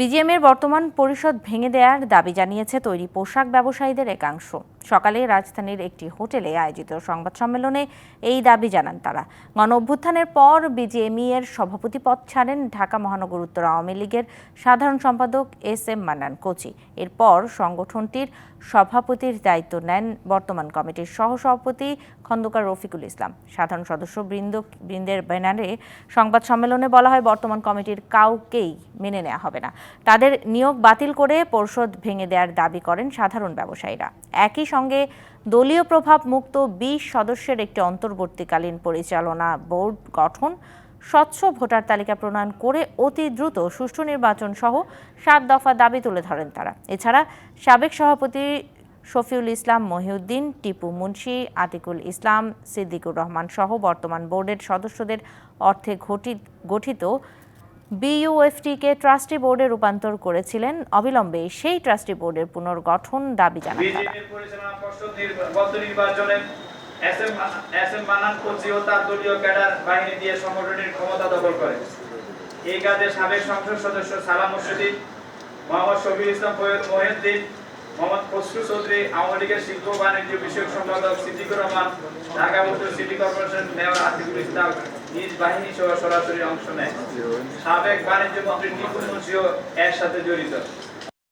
বিজিএমের বর্তমান পরিষদ ভেঙে দেওয়ার দাবি জানিয়েছে তৈরি পোশাক ব্যবসায়ীদের একাংশ। সকালে রাজধানীর একটি হোটেলে আয়োজিত সংবাদ সম্মেলনে এই দাবি জানান তারা। গণ অভ্যুত্থানের পর বিজিএমই এর সভাপতি পদ ছাড়েন ঢাকা মহানগর উত্তর আওয়ামী লীগের সাধারণ সম্পাদক এস এম মান্নান কোচি। এরপর সংগঠনটির সভাপতির দায়িত্ব নেন বর্তমান কমিটির সহসভাপতি খন্দকার রফিকুল ইসলাম। সাধারণ সদস্য বৃন্দ বৃন্দের ব্যানারে সংবাদ সম্মেলনে বলা হয়, বর্তমান কমিটির কাউকেই মেনে নেওয়া হবে না। তাদের নিয়োগ বাতিল করে পরিষদ ভেঙে দেওয়ার দাবি করেন সাধারণ ব্যবসায়ীরা। একই সঙ্গে দলীয় প্রভাব মুক্ত বিশ সদস্যের একটি অন্তর্বর্তীকালীন পরিচালনা বোর্ড গঠন, স্বচ্ছ ভোটার তালিকা প্রণয়ন করে অতি দ্রুত সুষ্ঠু নির্বাচন সহ সাত দফা দাবি তুলে ধরেন তারা। এছাড়া সাবেক সভাপতি শফিউল ইসলাম মহিউদ্দিন, টিপু মুন্সি, আতিকুল ইসলাম, সিদ্দিকুর রহমান সহ বর্তমান বোর্ডের সদস্যদের অর্থে গঠিত বিইউএফটিকে ট্রাস্টি বোর্ডে রূপান্তর করেছিলেন অবিলম্বে। সেই ট্রাস্টি বোর্ডের পুনর্গঠন দাবি জানান তারা। বিজেপির পরিচালনা পর্ষদ নির্বা- গত নির্বাচনে এস এম এস এম ও তার দলীয় ক্যাডার বাহিনী দিয়ে সংগঠনের ক্ষমতা দখল করে এই কাজে সাবেক সংসদ সদস্য সালাম মুর্শিদি, মোহাম্মদ ইসলাম ফৈয়দ মোহাম্মদ চৌধুরী, আওয়ামী লীগের শিল্প বাণিজ্য বিষয়ক সম্পাদক Siddiqur Rahman, Dhaka city corporation mayor Atiqul Islam নিজ বাহিনী সহ সরাসরি অংশ নেয়। সাবেক বাণিজ্য মন্ত্রী নিপুণ মুন্সিও এর সাথে জড়িত।